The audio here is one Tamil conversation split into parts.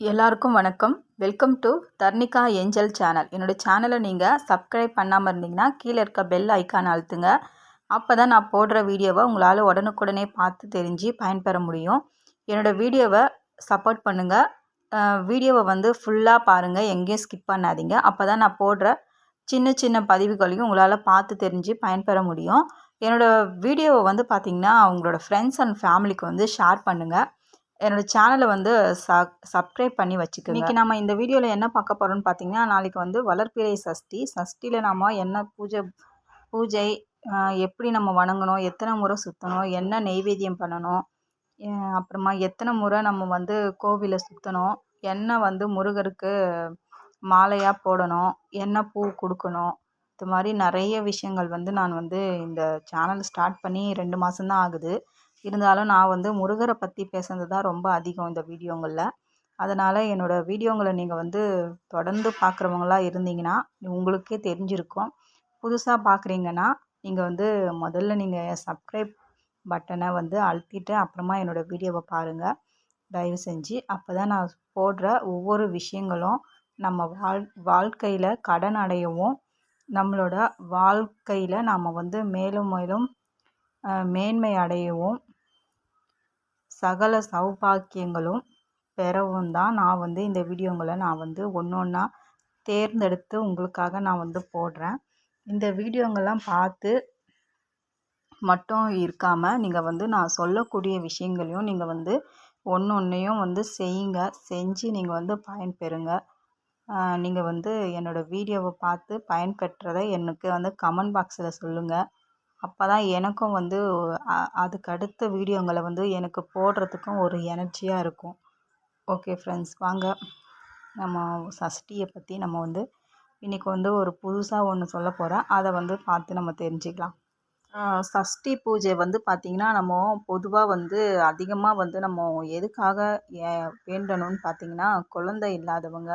எல்லாருக்கும் வணக்கம். Welcome to Tharnika angel channel. என்னோடய சேனலை நீங்கள் சப்ஸ்கிரைப் பண்ணாமல் இருந்தீங்கன்னா கீழே இருக்க பெல் ஐக்கான் அழுத்துங்க. அப்போ தான் நான் போடுற வீடியோவை உங்களால் உடனுக்குடனே பார்த்து தெரிஞ்சு பயன்பெற முடியும். என்னோடய வீடியோவை சப்போர்ட் பண்ணுங்கள் வீடியோவை வந்து ஃபுல்லாக பாருங்கள் எங்கேயும் ஸ்கிப் பண்ணாதீங்க. அப்போ தான் நான் போடுற சின்ன சின்ன பதிவுகளையும் உங்களால் பார்த்து தெரிஞ்சு பயன்பெற முடியும். என்னோடய வீடியோவை வந்து பார்த்திங்கன்னா அவங்களோட ஃப்ரெண்ட்ஸ் அண்ட் ஃபேமிலிக்கு வந்து ஷேர் பண்ணுங்கள் என்னோடய சேனலை வந்து சப் சப்ஸ்கிரைப் பண்ணி வச்சுக்கோங்க. இன்றைக்கி நம்ம இந்த வீடியோவில் என்ன பார்க்க போகிறோம்னு பார்த்தீங்கன்னா நாளைக்கு வந்து வளர்ப்பிறை சஷ்டி. சஷ்டியில் நம்ம என்ன பூஜை பூஜை எப்படி நம்ம வணங்கணும் எத்தனை முறை சுற்றணும் என்ன நெய்வேத்தியம் பண்ணணும் அப்புறமா எத்தனை முறை நம்ம வந்து கோவிலை சுற்றணும் என்ன வந்து முருகருக்கு மாலையாக போடணும் என்ன பூ கொடுக்கணும் இது மாதிரி நிறைய விஷயங்கள் வந்து நான் வந்து இந்த சேனல் ஸ்டார்ட் பண்ணி ரெண்டு மாதம்தான் ஆகுது. இருந்தாலும் நான் வந்து முருகரை பற்றி பேசுனது தான் ரொம்ப அதிகம் இந்த வீடியோங்களில். அதனால் என்னோடய வீடியோங்களை நீங்கள் வந்து தொடர்ந்து பார்க்குறவங்களா இருந்தீங்கன்னா உங்களுக்கே தெரிஞ்சிருக்கும். புதுசாக பார்க்குறீங்கன்னா நீங்கள் வந்து முதல்ல நீங்கள் சப்ஸ்கிரைப் பட்டனை வந்து அழுத்திட்டு அப்புறமா என்னோடய வீடியோவை பாருங்கள் தயவு செஞ்சு அப்போ தான் நான் போடுற ஒவ்வொரு விஷயங்களும் நம்ம வாழ் வாழ்க்கையில் கடன் அடையவும் நம்மளோட வாழ்க்கையில் நாம் வந்து மேலும் மேலும் மேன்மை அடையவும் சகல சௌபாக்கியங்களும் பெறவும் தான் நான் வந்து இந்த வீடியோங்களை நான் வந்து ஒன்று ஒன்றா தேர்ந்தெடுத்து உங்களுக்காக நான் வந்து போடுறேன். இந்த வீடியோங்கள்லாம் பார்த்து மட்டும் இருக்காமல் நீங்கள் வந்து நான் சொல்லக்கூடிய விஷயங்களையும் நீங்கள் வந்து ஒன்று ஒன்றையும் வந்து செய்யுங்க. செஞ்சு நீங்கள் வந்து பயன்பெறுங்க நீங்கள் வந்து என்னோடய வீடியோவை பார்த்து பயன்பெற்றதை எனக்கு வந்து கமெண்ட் பாக்ஸில் சொல்லுங்கள் அப்போ தான் எனக்கும் வந்து அதுக்கு அடுத்த வீடியோங்களை வந்து எனக்கு போடுறதுக்கும் ஒரு எனர்ஜியாக இருக்கும். ஓகே ஃப்ரெண்ட்ஸ் வாங்க. நம்ம சஷ்டியை பற்றி நம்ம வந்து இன்றைக்கி வந்து ஒரு புதுசாக ஒன்று சொல்ல போகிறேன் அதை வந்து பார்த்து நம்ம தெரிஞ்சுக்கலாம். சஷ்டி பூஜை வந்து பார்த்திங்கன்னா நம்ம பொதுவாக வந்து அதிகமாக வந்து நம்ம எதுக்காக ஏ- வேண்டணும்னு பார்த்திங்கன்னா குழந்தை இல்லாதவங்க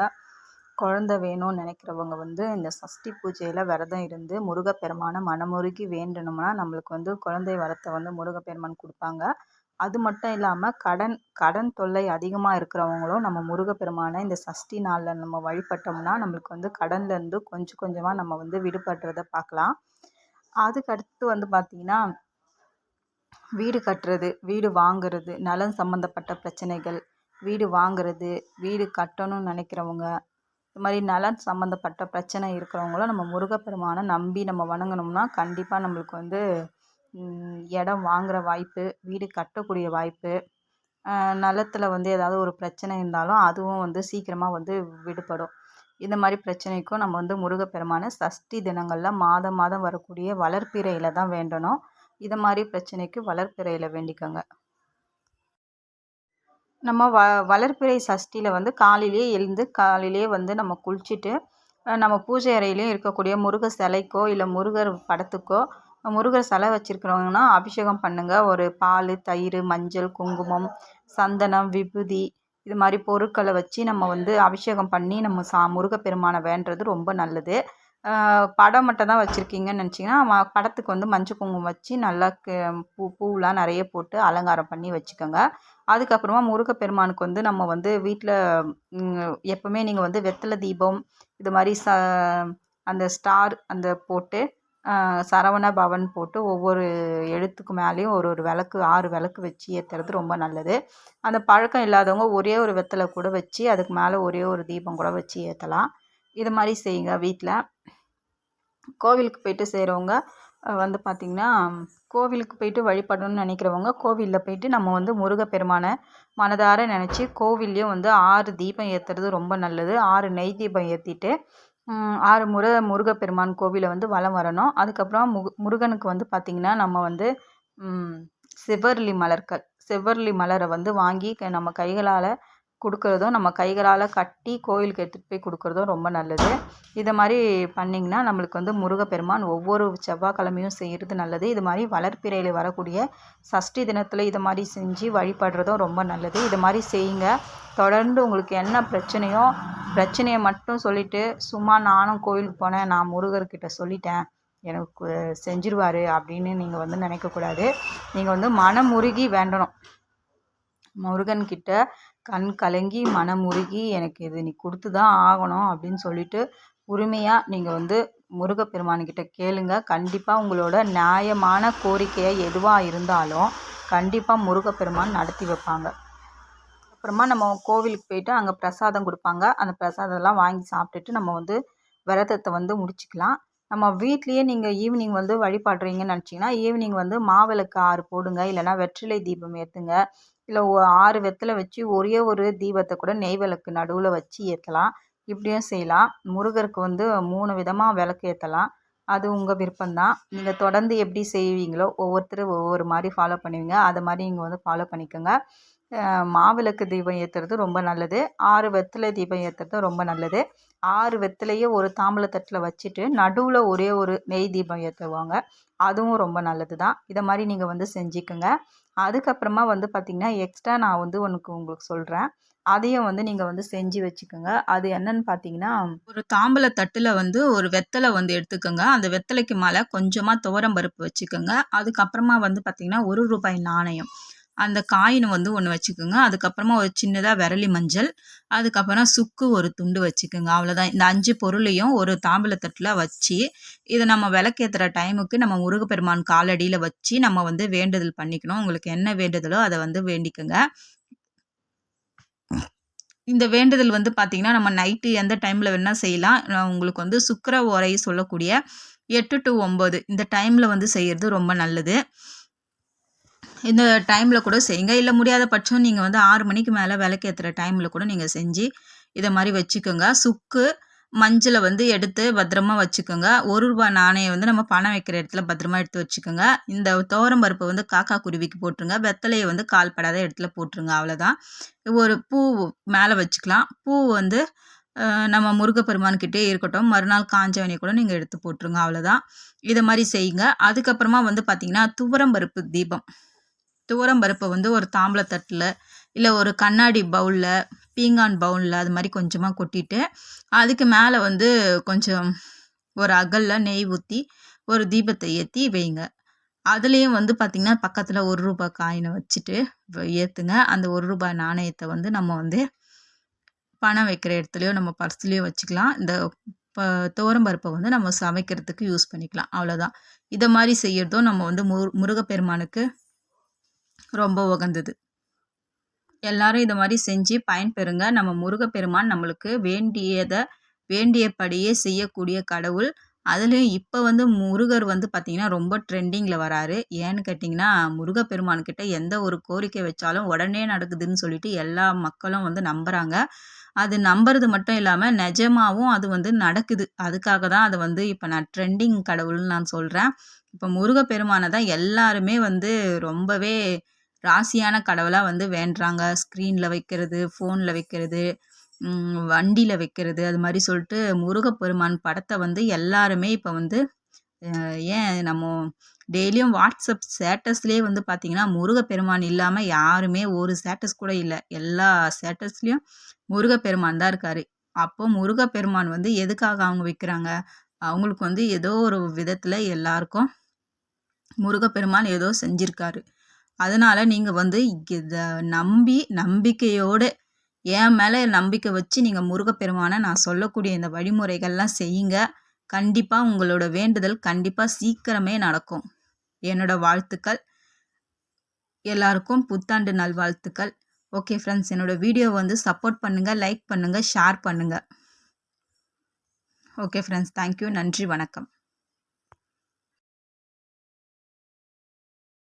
குழந்த வேணும்னு நினைக்கிறவங்க வந்து இந்த சஷ்டி பூஜையில் விரதம் இருந்து முருகப்பெருமானை மனமுருகி வேண்டணும்னா நம்மளுக்கு வந்து குழந்தை வரத்தை வந்து முருகப்பெருமான் கொடுப்பாங்க. அது மட்டும் இல்லாமல் கடன் கடன் தொல்லை அதிகமாக இருக்கிறவங்களும் நம்ம முருகப்பெருமானை இந்த சஷ்டி நாளில் நம்ம வழிபட்டோம்னா நம்மளுக்கு வந்து கடன்லேருந்து கொஞ்சம் கொஞ்சமாக நம்ம வந்து விடுபடுறத பார்க்கலாம். அதுக்கடுத்து வந்து பார்த்திங்கன்னா வீடு கட்டுறது வீடு வாங்குறது நலன் சம்மந்தப்பட்ட பிரச்சனைகள் வீடு வாங்குறது வீடு கட்டணும்னு நினைக்கிறவங்க இது மாதிரி நலன் சம்மந்தப்பட்ட பிரச்சனை இருக்கிறவங்களும் நம்ம முருகப்பெருமானை நம்பி நம்ம வணங்குனோம்னா கண்டிப்பாக நம்மளுக்கு வந்து இடம் வாங்குகிற வாய்ப்பு வீடு கட்டக்கூடிய வாய்ப்பு நிலத்தில் வந்து ஏதாவது ஒரு பிரச்சனை இருந்தாலும் அதுவும் வந்து சீக்கிரமாக வந்து விடுபடும். இந்த மாதிரி பிரச்சனைக்கும் நம்ம வந்து முருகப்பெருமானை சஷ்டி தினங்களில் மாதம் மாதம் வரக்கூடிய வளர்ப்பிறையில் தான் வேண்டணும். இது மாதிரி பிரச்சனைக்கு வளர்ப்பிறையில் வேண்டிக்கோங்க. நம்ம வ வளர்ப்பிறை சஷ்டியில் வந்து காலையிலேயே எழுந்து காலையிலேயே வந்து நம்ம குளிச்சுட்டு நம்ம பூஜை அறையிலையும் இருக்கக்கூடிய முருகர் சிலைக்கோ இல்லை முருகர் படத்துக்கோ முருகர் சிலை வச்சுருக்கிறவங்கன்னா அபிஷேகம் பண்ணுங்கள் ஒரு பால் தயிர் மஞ்சள் குங்குமம் சந்தனம் விபூதி இது மாதிரி பொருட்களை வச்சு நம்ம வந்து அபிஷேகம் பண்ணி நம்ம சா முருகப்பெருமானை வேண்டுறது ரொம்ப நல்லது. படம் மட்டும் தான் வச்சுருக்கீங்கன்னு நினச்சிங்கன்னா படத்துக்கு வந்து மஞ்சள் குங்குமம் வச்சு நல்லா பூ பூவெலாம் நிறைய போட்டு அலங்காரம் பண்ணி வச்சுக்கோங்க. அதுக்கப்புறமா முருகப்பெருமானுக்கு வந்து நம்ம வந்து வீட்டில் எப்போவுமே நீங்கள் வந்து வெத்தலை தீபம் இது மாதிரி ச அந்த ஸ்டார் அந்த போட்டு சரவண பவன் போட்டு ஒவ்வொரு எழுத்துக்கு மேலேயும் ஒரு ஒரு விளக்கு ஆறு விளக்கு வச்சு ஏற்றுறது ரொம்ப நல்லது. அந்த பழக்கம் இல்லாதவங்க ஒரே ஒரு வெத்தலை கூட வச்சு அதுக்கு மேலே ஒரே ஒரு தீபம் கூட வச்சு ஏற்றலாம் இது மாதிரி செய்யுங்க வீட்டில் கோவிலுக்கு போயிட்டு செய்கிறவங்க வந்து பார்த்திங்கன்னா கோவிலுக்கு போயிட்டு வழிபடணும்னு நினைக்கிறவங்க கோவிலில் போயிட்டு நம்ம வந்து முருகப்பெருமானை மனதார நினச்சி கோவில்லையும் வந்து ஆறு தீபம் ஏற்றுறது ரொம்ப நல்லது. ஆறு நெய் தீபம் ஏற்றிட்டு ஆறு முறை முருகப்பெருமான் கோவிலை வந்து வலம் வரணும். அதுக்கப்புறம் முகு முருகனுக்கு வந்து பார்த்திங்கன்னா நம்ம வந்து ம், மலர்கள் சிவர்லி மலரை வந்து வாங்கி க- நம்ம கைகளால் கொடுக்குறதும் நம்ம கைகளால் கட்டி கோயிலுக்கு எடுத்துகிட்டு போய் கொடுக்குறதும் ரொம்ப நல்லது. இதை மாதிரி பண்ணிங்கன்னா நம்மளுக்கு வந்து முருகப்பெருமான் ஒவ்வொரு செவ்வாய்க்கிழமையும் செய்கிறது நல்லது. இது மாதிரி வளர்ப்பிறையில் வரக்கூடிய சஷ்டி தினத்தில் இது மாதிரி செஞ்சு வழிபடுறதும் ரொம்ப நல்லது. இது மாதிரி செய்யுங்க. தொடர்ந்து உங்களுக்கு என்ன பிரச்சனையோ பிரச்சனையை மட்டும் சொல்லிவிட்டு சும்மா நானும் கோயிலுக்கு போனேன் நான் முருகர்கிட்ட சொல்லிட்டேன் எனக்கு செஞ்சிருவார் அப்படின்னு நீங்கள் வந்து நினைக்கக்கூடாது. நீங்கள் வந்து மனமுருகி வேண்டணும். முருகன்கிட்ட கண் கலங்கி மனம் உருகி எனக்கு இது நீ கொடுத்து தான் ஆகணும் அப்படின்னு சொல்லிட்டு உரிமையாக நீங்கள் வந்து முருகப்பெருமான்கிட்ட கேளுங்க. கண்டிப்பாக உங்களோட நியாயமான கோரிக்கையாக எதுவாக இருந்தாலும் கண்டிப்பாக முருகப்பெருமான் நடத்தி வைப்பாங்க. அப்புறமா நம்ம கோவிலுக்கு போயிட்டு அங்கே பிரசாதம் கொடுப்பாங்க. அந்த பிரசாதம்லாம் வாங்கி சாப்பிட்டுட்டு நம்ம வந்து விரதத்தை வந்து முடிச்சுக்கலாம். நம்ம வீட்லேயே நீங்கள் ஈவினிங் வந்து வழிபடுறீங்கன்னு நினச்சிங்கன்னா ஈவினிங் வந்து மாவிளக்கு ஆறு போடுங்க. இல்லைனா வெற்றிலை தீபம் ஏற்றுங்க இல்லை ஆறு வெத்தலை வச்சு ஒரே ஒரு தீபத்தை கூட நெய் விளக்கு நடுவில் வச்சு ஏற்றலாம் இப்படியும் செய்யலாம். முருகருக்கு வந்து மூணு விதமாக விளக்கு ஏற்றலாம் அது உங்கள் விருப்பம்தான். நீங்கள் தொடர்ந்து எப்படி செய்வீங்களோ ஒவ்வொருத்தரும் ஒவ்வொரு மாதிரி ஃபாலோ பண்ணுவீங்க. அதை மாதிரி நீங்கள் வந்து ஃபாலோ பண்ணிக்கோங்க. மாவிளக்கு தீபம் ஏற்றுறது ரொம்ப நல்லது. ஆறு வெத்தலை தீபம் ஏற்றுறது ரொம்ப நல்லது. ஆறு வெத்தலையே ஒரு தாம்பலத்தட்டில் வச்சுட்டு நடுவில் ஒரே ஒரு நெய் தீபம் ஏற்றுவாங்க அதுவும் ரொம்ப நல்லது தான் இதை மாதிரி நீங்கள் வந்து செஞ்சுக்கோங்க. அதுக்கப்புறமா வந்து பார்த்திங்கன்னா எக்ஸ்ட்ரா நான் வந்து உனக்கு உங்களுக்கு சொல்கிறேன் அதையும் வந்து நீங்கள் வந்து செஞ்சு வச்சுக்கோங்க. அது என்னன்னு பார்த்தீங்கன்னா ஒரு தாம்பல தட்டில் வந்து ஒரு வெத்தலை வந்து எடுத்துக்கோங்க. அந்த வெத்தலைக்கு மேலே கொஞ்சமாக துவரம் பருப்பு வச்சுக்கோங்க. அதுக்கப்புறமா வந்து பார்த்திங்கன்னா ஒரு ரூபாய் நாணயம். அந்த காயின் வந்து ஒன்று வச்சுக்கோங்க. அதுக்கப்புறமா ஒரு சின்னதாக விரலி மஞ்சள். அதுக்கப்புறம் சுக்கு ஒரு துண்டு வச்சுக்கோங்க. அவ்வளோதான் இந்த அஞ்சு பொருளையும் ஒரு தாம்பலத்தட்டில் வச்சு இதை நம்ம விளக்கேற்றுற டைமுக்கு நம்ம முருகப்பெருமான் காலடியில் வச்சு நம்ம வந்து வேண்டுதல் பண்ணிக்கணும். உங்களுக்கு என்ன வேண்டுதலோ அதை வந்து வேண்டிக்கோங்க. இந்த வேண்டுதல் வந்து பார்த்திங்கன்னா நம்ம நைட்டு எந்த டைமில் வேணால் செய்யலாம். உங்களுக்கு வந்து சுக்கர ஓரை சொல்லக்கூடிய எட்டு டு ஒம்பது இந்த டைமில் வந்து செய்கிறது ரொம்ப நல்லது. இந்த டைமில் கூட செய்யுங்க. இல்லை முடியாத பட்சம் நீங்கள் வந்து ஆறு மணிக்கு மேலே விளக்கேற்றுற டைமில் கூட நீங்கள் செஞ்சு இதை மாதிரி வச்சுக்கோங்க. சுக்கு மஞ்சளை வந்து எடுத்து பத்திரமா வச்சுக்கோங்க. ஒரு ரூபாய் நாணயம் வந்து நம்ம பணம் வைக்கிற இடத்துல பத்திரமா எடுத்து வச்சுக்கோங்க. இந்த தோரம் பருப்பை வந்து காக்கா குருவிக்கு போட்டுருங்க. வெத்தலையை வந்து கால் படாத இடத்துல போட்டுருங்க. அவ்வளோதான் ஒரு பூ மேலே வச்சுக்கலாம். பூ வந்து நம்ம முருகப்பெருமான்கிட்டே இருக்கட்டும். மறுநாள் காஞ்சவனி கூட நீங்கள் எடுத்து போட்டுருங்க. அவ்வளோதான் இதை மாதிரி செய்யுங்க. அதுக்கப்புறமா வந்து பார்த்திங்கன்னா துவரம் பருப்பு தீபம். துவரம் பருப்பை வந்து ஒரு தாம்பளத்தட்டில் இல்லை ஒரு கண்ணாடி பவுலில் பீங்கான் பவுலில் அது மாதிரி கொஞ்சமாக கொட்டிட்டு அதுக்கு மேலே வந்து கொஞ்சம் ஒரு அகலில் நெய் ஊற்றி ஒரு தீபத்தை ஏற்றி வைங்க. அதுலேயும் வந்து பார்த்திங்கன்னா பக்கத்தில் ஒரு ரூபாய் காயினை வச்சுட்டு ஏற்றுங்க அந்த ஒரு ரூபாய் நாணயத்தை வந்து நம்ம வந்து பணம் வைக்கிற இடத்துலையோ நம்ம பர்ஸ்லேயோ வச்சுக்கலாம். இந்த ப துவரம்பருப்பை வந்து நம்ம சமைக்கிறதுக்கு யூஸ் பண்ணிக்கலாம். அவ்வளோதான் இதை மாதிரி செய்கிறதும் நம்ம வந்து முரு முருகப்பெருமானுக்கு ரொம்ப உகந்தது. எல்லாரும் இதை மாதிரி செஞ்சு பயன்பெறுங்க. நம்ம முருகப்பெருமான் நம்மளுக்கு வேண்டியதை வேண்டியபடியே செய்யக்கூடிய கடவுள். அதுலேயும் இப்போ வந்து முருகர் வந்து பார்த்திங்கன்னா ரொம்ப ட்ரெண்டிங்கில் வராரு. ஏன்னு கேட்டிங்கன்னா முருகப்பெருமான்கிட்ட எந்த ஒரு கோரிக்கை வச்சாலும் உடனே நடக்குதுன்னு சொல்லிட்டு எல்லா மக்களும் வந்து நம்புகிறாங்க அது நம்புறது மட்டும் இல்லாமல் நிஜமாகவும் அது வந்து நடக்குது. அதுக்காக தான் அதை வந்து இப்போ நான் ட்ரெண்டிங் கடவுள்னு நான் சொல்கிறேன் இப்போ முருகப்பெருமானை தான் எல்லாருமே வந்து ரொம்பவே ராசியான கடவுளாக வந்து வேண்டுறாங்க. ஸ்க்ரீனில் வைக்கிறது ஃபோனில் வைக்கிறது வண்டியில் வைக்கிறது அது மாதிரி சொல்லிட்டு முருகப்பெருமான் படத்தை வந்து எல்லாருமே இப்போ வந்து ஏன் நம்ம டெய்லியும் வாட்ஸ்அப் ஸ்டேட்டஸ்லேயே வந்து பார்த்திங்கன்னா முருகப்பெருமான் இல்லாமல் யாருமே ஒரு ஸ்டேட்டஸ் கூட இல்லை. எல்லா ஸ்டேட்டஸ்லேயும் முருகப்பெருமான் தான் இருக்கார். அப்போ முருகப்பெருமான் வந்து எதுக்காக அவங்க வைக்கிறாங்க? அவங்களுக்கு வந்து ஏதோ ஒரு விதத்தில் எல்லாருக்கும் முருகப்பெருமான் ஏதோ செஞ்சுருக்காரு. அதனால் நீங்கள் வந்து இதை நம்பி நம்பிக்கையோடு என் மேலே நம்பிக்கை வச்சு நீங்கள் முருகப்பெருமானை நான் சொல்லக்கூடிய இந்த வழிமுறைகள்லாம் செய்யுங்க. கண்டிப்பாக உங்களோட வேண்டுதல் கண்டிப்பாக சீக்கிரமே நடக்கும். என்னோட வாழ்த்துக்கள். எல்லாருக்கும் புத்தாண்டு நல்வாழ்த்துக்கள். ஓகே ஃப்ரெண்ட்ஸ் என்னோடய வீடியோ வந்து சப்போர்ட் பண்ணுங்கள் லைக் பண்ணுங்கள் ஷேர் பண்ணுங்கள் ஓகே ஃப்ரெண்ட்ஸ் தேங்க்யூ நன்றி வணக்கம்.